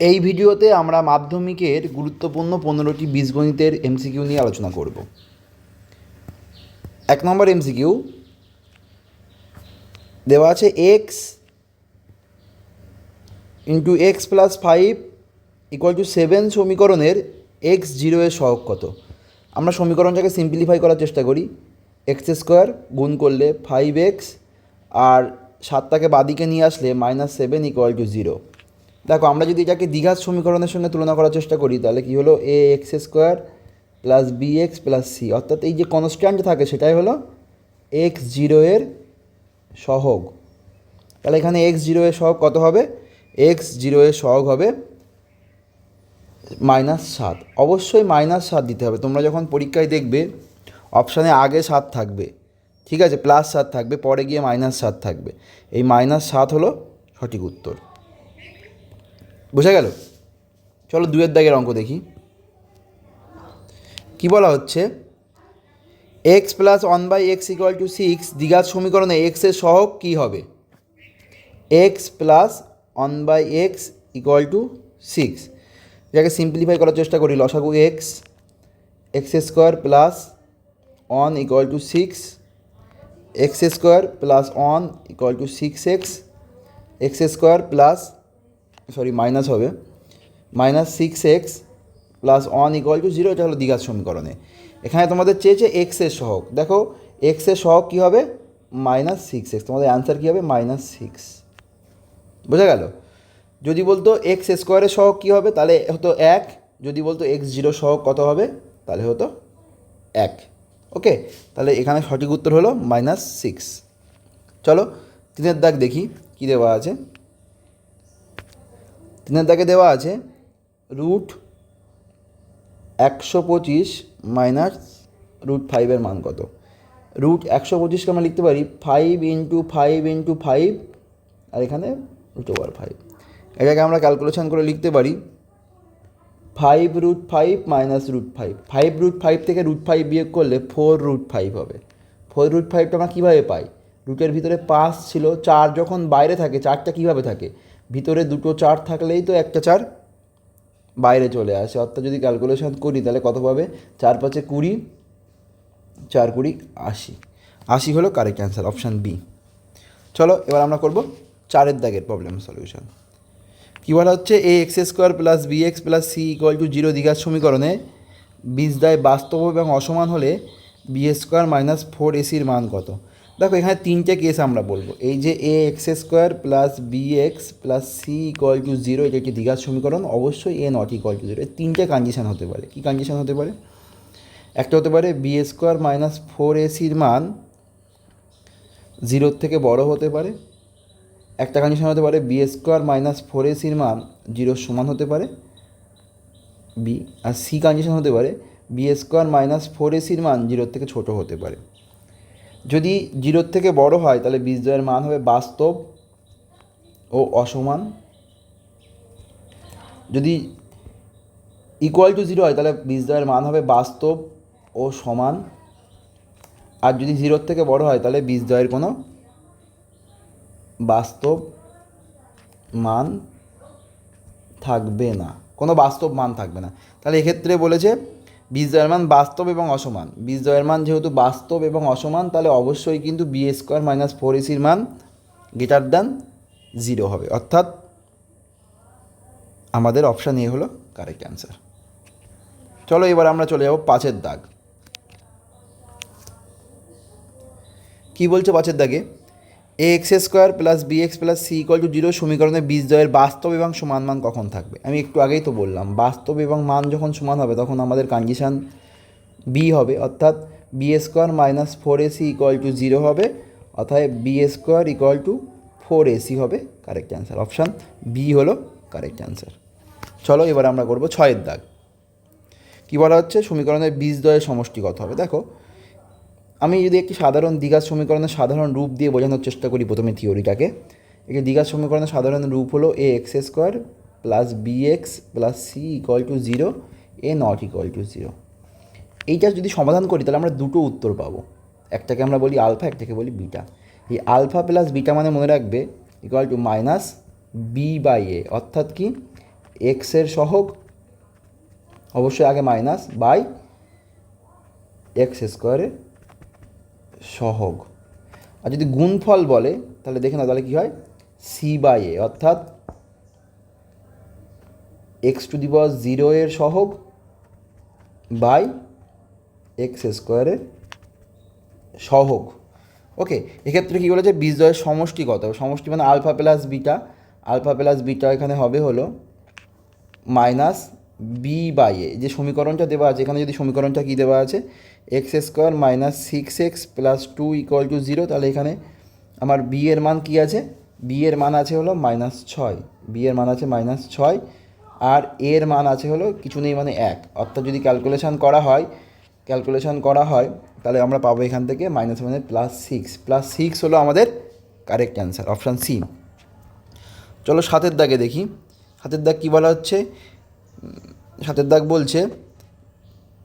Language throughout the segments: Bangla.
এই ভিডিওতে আমরা মাধ্যমিকের গুরুত্বপূর্ণ পনেরোটি বীজগণিতের এমসিকিউ নিয়ে আলোচনা করব। এক নম্বর এমসিকিউ দেওয়া আছে x into x plus five equal to seven সমীকরণের এক্স জিরো এর সহগ কত? আমরা সমীকরণটাকে সিম্পলিফাই করার চেষ্টা করি। এক্স স্কোয়ার গুণ করলে ফাইভ এক্স আর সাতটাকে বাদিকে নিয়ে আসলে minus seven equal to zero দেখো, আমরা যদি এটাকে দীঘার সমীকরণের সঙ্গে তুলনা করার চেষ্টা করি, তাহলে কি হলো? A x square plus b x plus c অর্থাৎ এই যে কনস্ট্যান্ট থাকে, সেটাই হলো এক্স জিরো এর সহগ। তাহলে এখানে এক্স জিরো এর সহগ কত হবে? এক্স জিরো এর সহগ হবে মাইনাস সাত। অবশ্যই মাইনাস সাত দিতে হবে। তোমরা যখন পরীক্ষায় দেখবে অপশানে আগে সাত থাকবে, ঠিক আছে? প্লাস সাত থাকবে, পরে গিয়ে মাইনাস সাত থাকবে। এই মাইনাস সাত হলো সঠিক উত্তর। বোঝা গেল? চলো দুয়ের দাগের অঙ্ক দেখি। কি বলা হচ্ছে? X plus one by x equal to six দ্বিঘাত সমীকরণে এক্সের সহগ কী হবে? X plus one by x equal to six এটাকে সিম্পলিফাই করার চেষ্টা করি, লসাগু x x square plus one equal to six x square plus one equal to six x x square plus sorry, minus হবে। Minus six x plus one equal to zero এটা হলো দীঘার সমীকরণে। এখানে তোমাদের চেয়েছে এক্সের সহগ। দেখো এক্সের সহগ কী হবে? মাইনাস সিক্স এক্স তোমাদের অ্যান্সার কী হবে? মাইনাস সিক্স বোঝা গেল? যদি বলতো এক্স স্কোয়ারের সহগ কী হবে? তাহলে হতো এক। যদি বলতো এক্স জিরো সহগ কত হবে? তাহলে হতো এক। ওকে? তাহলে এখানে সঠিক উত্তর হলো মাইনাস সিক্স চলো, তিনের দাগ দেখি, কী দেওয়া আছে? তিনের দাগে দেওয়া আছে রুট একশো পঁচিশ মাইনাস রুট ফাইভের মান কত? রুট একশো পঁচিশকে আমরা লিখতে পারি five into five into five আর এখানে রুট ওভার ফাইভ এটাকে আমরা ক্যালকুলেশন করে লিখতে পারি five root five minus root five five root five থেকে রুট ফাইভ বিয়োগ করলে ফোর রুট ফাইভ হবে। ফোর রুট ফাইভটা আমরা কীভাবে পাই? রুটের ভিতরে পাঁচ ছিল, চার যখন বাইরে থাকে, চারটা কীভাবে থাকে? ভিতরে দুটো চার থাকলেই তো একটা চার বাইরে চলে আসে। অর্থাৎ যদি ক্যালকুলেশন করি, তাহলে কত পাবে? চার পাঁচে কুড়ি, চার কুড়ি আশি। আশি হলো কারেক্ট অ্যান্সার অপশান বি চলো, এবার আমরা করব চারের দাগের প্রবলেম সলিউশন কী বলা হচ্ছে? A x square plus b x plus c equal to zero দ্বিঘাত সমীকরণে বীজদায় বাস্তব এবং অসমান হলে বি স্কোয়ার মাইনাস ফোর এসির মান কত? দেখো, এখানে তিনটে কেস আমরা বলব। এই যে a x square plus b x plus c equal to zero এটা একটি দ্বিঘাত সমীকরণ। অবশ্যই a not equal to zero তিনটে কন্ডিশন হতে পারে। কী কন্ডিশন হতে পারে? একটা হতে পারে বি স্কোয়ার মাইনাস ফোর এসির মান জিরোর থেকে বড় হতে পারে। একটা কন্ডিশন হতে পারে বি স্কোয়ার মাইনাস ফোর এসির মান জিরোর সমান হতে পারে। বি আর সি কন্ডিশন হতে পারে বি স্কোয়ার মাইনাস ফোর এসির মান জিরোর থেকে ছোট হতে পারে। যদি জিরোর থেকে বড় হয়, তাহলে বীজদ্বয়ের মান হবে বাস্তব ও অসমান। যদি ইকুয়াল টু জিরো হয়, তাহলে বীজদ্বয়ের মান হবে বাস্তব ও সমান। আর যদি জিরোর থেকে বড় হয়, তাহলে বীজদ্বয়ের কোনো বাস্তব মান থাকবে না। কোনো বাস্তব মান থাকবে না। তাহলে এক্ষেত্রে বলেছে বীজদ্বয়ের মান বাস্তব এবং অসমান। বীজদ্বয়ের মান যেহেতু বাস্তব এবং অসমান, তাহলে অবশ্যই কিন্তু বি স্কোয়ার মাইনাস ফোর এসির মান গ্রেটার দ্যান জিরো হবে। অর্থাৎ আমাদের অপশান এ হলো কারেক্ট অ্যান্সার। চলো এবার আমরা চলে যাব পাঁচের দাগ। কি বলছে পাঁচের দাগে? A x square plus b x plus c equal to zero সমীকরণে বীজদ্বয়ের বাস্তব এবং সমান মান কখন থাকবে? আমি একটু আগেই তো বললাম, বাস্তব এবং মান যখন সমান হবে তখন আমাদের কন্ডিশান বি হবে, অর্থাৎ b square minus four a c equal to zero হবে অর্থাৎ b square equal to four a c হবে কারেক্ট অ্যান্সার অপশান বি হলো কারেক্ট অ্যান্সার চলো এবার আমরা করব ছয়ের দাগ। কী বলা হচ্ছে? সমীকরণের বীজদ্বয়ের সমষ্টি কত হবে। দেখো আমি যদি একটি সাধারণ দীঘার সমীকরণের সাধারণ রূপ দিয়ে বোঝানোর চেষ্টা করি প্রথমে থিওরিটাকে একটি দীঘার সমীকরণের সাধারণ রূপ হলো a x square plus b x plus c equal to zero a not equal to zero এইটা যদি সমাধান করি, তাহলে আমরা দুটো উত্তর পাবো। একটাকে আমরা বলি আলফা একটাকে বলি বিটা এই আলফা প্লাস বিটা মানে মনে রাখবে equal to minus b by a অর্থাৎ কি? এক্সের সহগ অবশ্যই আগে মাইনাস বাই এক্স স্কোয়ারের সহগ। আর যদি গুণফল বলে, তাহলে দেখে না তাহলে কী হয়? সি বাই এ অর্থাৎ x to the power zero এর সহগ বাই এক্স স্কোয়ারের সহগ। ওকে এক্ষেত্রে কী বলেছে? বীজদ্বয়ের সমষ্টি কত সমষ্টি মানে alpha plus beta alpha plus beta এখানে হবে হলো মাইনাস বি বাই এ যে সমীকরণটা দেওয়া আছে, এখানে যদি সমীকরণটা কী দেওয়া আছে? X square minus six x plus two equal to zero তাহলে এখানে আমার বি এর মান কী আছে? বি এর মান আছে হলো মাইনাস ছয়। বি এর মান আছে মাইনাস ছয়, আর এর মান আছে হলো কিছু নেই মানে এক। অর্থাৎ যদি ক্যালকুলেশন করা হয় ক্যালকুলেশন করা হয়, তাহলে আমরা পাবো এখান থেকে মাইনাস মানে প্লাস সিক্স প্লাস সিক্স হলো আমাদের কারেক্ট অ্যান্সার অপশান সি চলো সাতের দাগে দেখি। সাতের দাগ কী বলা হচ্ছে? সাতের দাগ বলছে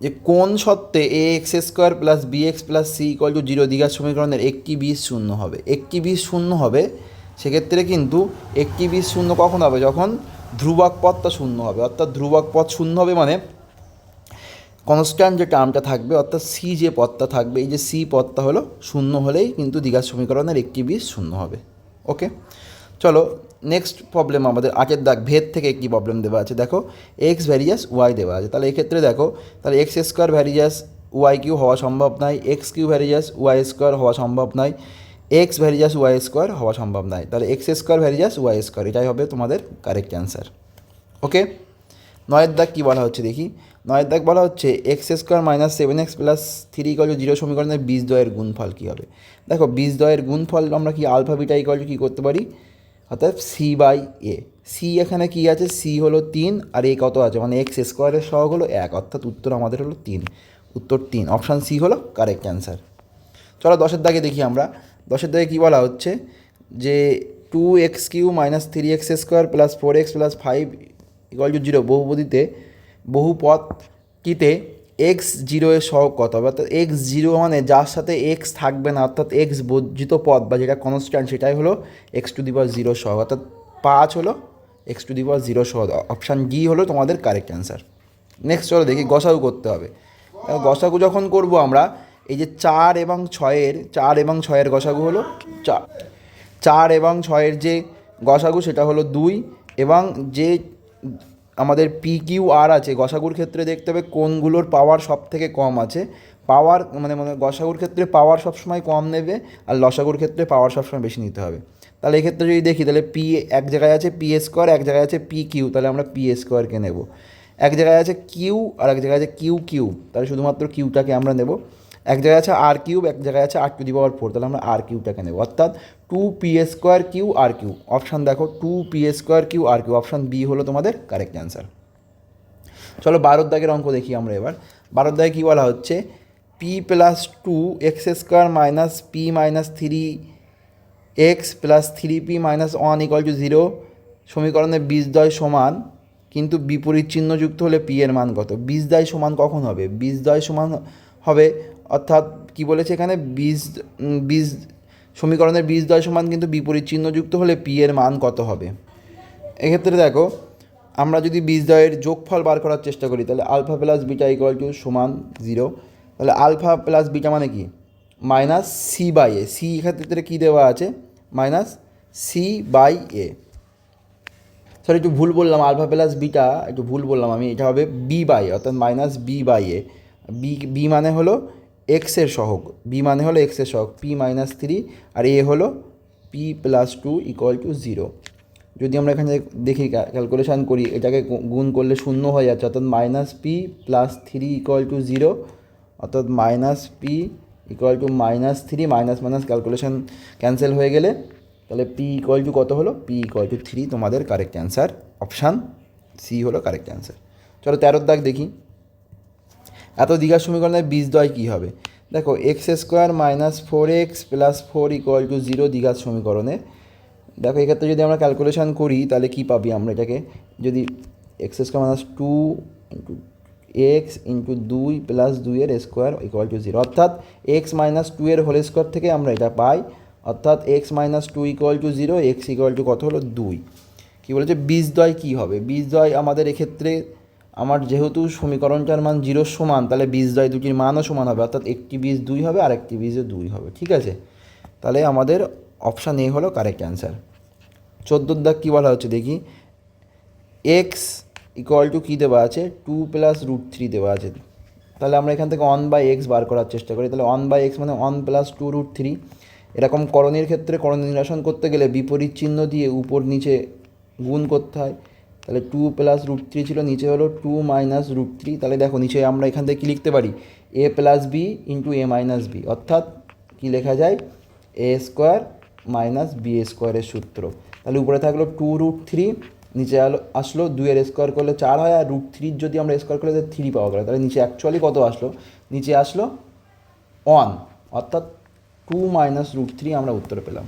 যে কোন সত্ত্বে a x square plus b x plus c equal to zero দীঘার সমীকরণের একটি বিশ শূন্য হবে? একটি বিশ শূন্য হবে, সেক্ষেত্রে কিন্তু একটি বিশ শূন্য কখন হবে? যখন ধ্রুবক পথটা শূন্য হবে। অর্থাৎ ধ্রুবক পথ শূন্য হবে মানে কনস্ট্যান্ট যে টার্মটা থাকবে, অর্থাৎ সি যে পদটা থাকবে, এই যে সি পদটা হলো শূন্য হলেই কিন্তু দীঘার সমীকরণের একটি বিশ শূন্য হবে। ওকে চলো নেক্সট প্রবলেম আমাদের আটের দাগ, ভেদ থেকে একটি প্রবলেম দেওয়া আছে? দেখো এক্স ভ্যারিয়াস ওয়াই দেওয়া আছে। তাহলে এক্ষেত্রে দেখো, তাহলে x square various y cube হওয়া সম্ভব নয় x cube various y square হওয়া সম্ভব নয় এক্স ভ্যারিয়াস ওয়াই স্কোয়ার হওয়া সম্ভব নয় তাহলে x square various y square এটাই হবে তোমাদের কারেক্ট অ্যান্সার ওকে নয়ের দাগ কী বলা হচ্ছে দেখি? নয়ের দাগ বলা হচ্ছে x square minus seven x plus three equal zero সমীকরণের বীজ দয়ের গুণফল কী হবে? দেখো বীজ দয়ের গুণফল আমরা কি আলফা বিটা ইকল কী করতে পারি? অর্থাৎ সি বাই এ সি এখানে কী আছে? সি হলো তিন আর এ কত আছে? মানে এক্স স্কোয়ারের সহগ হলো এক। অর্থাৎ উত্তর আমাদের হলো তিন। উত্তর তিন। অপশান সি হলো কারেক্ট অ্যান্সার চলো দশের দাগে দেখি আমরা। দশের দাগে কী বলা হচ্ছে? যে two x cube minus three x square plus four x plus five equal to zero বহুপদীতে বহুপদটিতে এক্স জিরো এর সহগ কত? হবে অর্থাৎ এক্স জিরো মানে যার সাথে এক্স থাকবে না, অর্থাৎ এক্স বর্জিত পদ বা যেটা কনস্ট্যান্ট সেটাই হলো x to the power zero সহগ। অর্থাৎ পাঁচ হলো x to the power zero সহগ। অপশান ডি হলো তোমাদের কারেক্ট অ্যান্সার নেক্সট চলো দেখি, গসাগু করতে হবে। গসাগু যখন করব আমরা, এই যে চার এবং ছয়ের, চার এবং ছয়ের গসাগু হলো চার চার এবং ছয়ের যে গসাগু সেটা হলো দুই এবং যে আমাদের পি কিউ আর আছে, গসাগুর ক্ষেত্রে দেখতে হবে কোনগুলোর পাওয়ার সব থেকে কম আছে। পাওয়ার মানে মানে গসাগুর ক্ষেত্রে পাওয়ার সবসময় কম নেবে আর লসাগুর ক্ষেত্রে পাওয়ার সবসময় বেশি নিতে হবে। তাহলে এক্ষেত্রে যদি দেখি, তাহলে পি এক জায়গায় আছে পি স্কোয়ার এক জায়গায় আছে পি কিউ তাহলে আমরা পি স্কোয়ারকে নেব। এক জায়গায় আছে কিউ আর এক জায়গায় আছে কিউ কিউ তাহলে শুধুমাত্র কিউটাকে আমরা নেব। এক জায়গায় আছে আর কিউব, এক জায়গায় আছে আর টু দি পাওয়ার ফোর। তাহলে আমরা আর কিউটাকে নেব। অর্থাৎ টু পি স্কোয়ার কিউ আর কিউ অপশান দেখো টু পি স্কোয়ার কিউ আর কিউ অপশান বি হলো তোমাদের কারেক্ট অ্যান্সার চলো বারোর দাগের অঙ্ক দেখি আমরা এবার। বারোর দাগে কী বলা হচ্ছে? P plus two x square minus p minus three x plus three p minus one equal to zero সমীকরণে বীজদ্বয় সমান, কিন্তু বিপরীত চিহ্নযুক্ত হলে পি এর মান কত? বীজদ্বয় সমান কখন হবে? বীজদ্বয় সমান হবে অর্থাৎ কি বলেছে এখানে? বীজ বীজ, সমীকরণের বীজদ্বয় সমান কিন্তু বিপরীত চিহ্নযুক্ত হলে পি এর মান কত হবে? এক্ষেত্রে দেখো, আমরা যদি বীজদ্বয়ের যোগফল বার করার চেষ্টা করি, তাহলে alpha plus beta equal to সমান জিরো তাহলে আলফা প্লাস বিটা মানে কি? Minus c by a c ক্ষেত্রে কী দেওয়া আছে? Minus c by a sorry একটু ভুল বললাম, আলফা প্লাস বিটা, একটু ভুল বললাম আমি, এটা হবে বি বাই অর্থাৎ minus b by a b b মানে হলো এক্সের সহগ বি মানে হলো এক্সের সহগ পি মাইনাস থ্রি আর এ হলো p plus two equal to zero যদি আমরা এখানে দেখি ক্যালকুলেশান করি, এটাকে গুণ করলে শূন্য হয়ে যাচ্ছে, অর্থাৎ minus p plus three equal to zero অর্থাৎ minus p equal to minus three minus minus calculation cancel হয়ে গেলে, তাহলে পি ইকুয়াল টু কত হলো? পি ইকুয়াল টু থ্রি তোমাদের কারেক্ট অ্যান্সার অপশান সি হলো কারেক্ট অ্যান্সার চলো তেরোর দাগ দেখি। এত দীঘার সমীকরণের বীজদ্বয় কী হবে? দেখো x square minus four x plus four equal to zero দীঘার সমীকরণে। দেখো, এক্ষেত্রে যদি আমরা ক্যালকুলেশন করি, তাহলে কী পাবি আমরা এটাকে? যদি x square minus two into x into দুই প্লাস দুইয়ের স্কোয়ার ইকুয়াল টু জিরো অর্থাৎ এক্স মাইনাস টু এর হোল স্কোয়ার থেকে আমরা এটা পাই। অর্থাৎ x minus two equal to zero x equal to কত হলো? দুই। কী বলেছে? বীজদ্বয় কী হবে? বীজদ্বয় আমাদের এক্ষেত্রে আমার যেহেতু সমীকরণটার মান জিরোর সমান, তাহলে বীজদ্বয় দুটির মানও সমান হবে, অর্থাৎ একটি বীজ দুই হবে আর একটি বীজে দুই হবে, ঠিক আছে? তাহলে আমাদের অপশান এ হলো কারেক্ট অ্যান্সার চোদ্দোর দাগ কী বলা হচ্ছে দেখি? এক্স ইকুয়াল টু কী দেওয়া আছে? টু প্লাস রুট থ্রি দেওয়া আছে। তাহলে আমরা এখান থেকে ওয়ান বাই এক্স বার করার চেষ্টা করি। তাহলে ওয়ান বাই এক্স মানে one plus two root three এরকম করণের ক্ষেত্রে করণ নিরসন করতে গেলে বিপরীত চিহ্ন দিয়ে উপর নিচে গুণ করতে হয়। তাহলে টু প্লাস রুট থ্রি ছিল, নিচে হলো টু মাইনাস রুট থ্রি তাহলে দেখো, নিচে আমরা এখান থেকে কী লিখতে পারি? A plus b into a minus b অর্থাৎ কী লেখা যায়? এ স্কোয়ার মাইনাস বি স্কোয়ারের সূত্র। তাহলে উপরে থাকল টু রুট থ্রি নিচে আলো, আসলো দুইয়ের স্কোয়ার করলে চার হয়, আর রুট থ্রির যদি আমরা স্কোয়ার করলে থ্রি পাওয়া গেলো। তাহলে নিচে অ্যাকচুয়ালি কত আসলো? নিচে আসলো ওয়ান অর্থাৎ টু মাইনাস রুট থ্রি আমরা উত্তর পেলাম।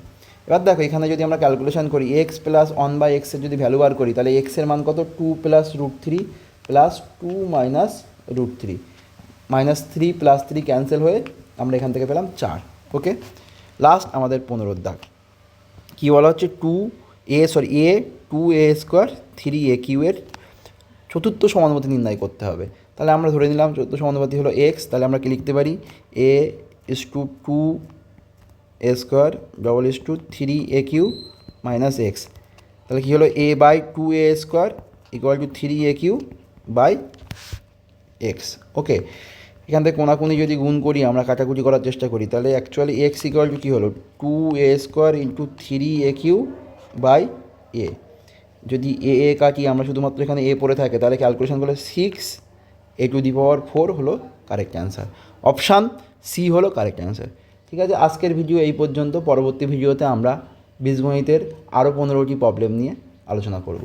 এবার দেখো, এখানে যদি আমরা ক্যালকুলেশন করি এক্স প্লাস ওয়ান বাই এক্সের যদি ভ্যালু বার করি, তাহলে এক্সের মান কত? Two plus root three plus two minus root three minus three plus three cancel হয়ে আমরা এখান থেকে পেলাম চার ওকে লাস্ট আমাদের পনেরোর দাগ। কী বলা হচ্ছে? Two a sorry a two a square three a q এর চতুর্থ সমানুপাতি নির্ণয় করতে হবে। তাহলে আমরা ধরে নিলাম চতুর্থ সমানুপাতি হলো এক্স তাহলে আমরা কি লিখতে পারি? A is to two a square double is to three a q minus x. তাহলে কী হলো? A by two a square equal to three a q by x. Okay, এখান থেকে কোনাকুনি যদি গুণ করি, আমরা কাটাকুটি করার চেষ্টা করি, তাহলে অ্যাকচুয়ালি এক্স ইকুয়াল টু কী হলো? Two a square into three a q by a. যদি এ এ কাটি, আমরা শুধুমাত্র এখানে এ পড়ে থাকে, তাহলে ক্যালকুলেশন করলে six a to the power four হলো কারেক্ট অ্যান্সার অপশান সি হলো কারেক্ট অ্যান্সার ঠিক আছে? আজকের ভিডিও এই পর্যন্ত। পরবর্তী ভিডিওতে আমরা বীজগণিতের আরও পনেরোটি প্রবলেম নিয়ে আলোচনা করব।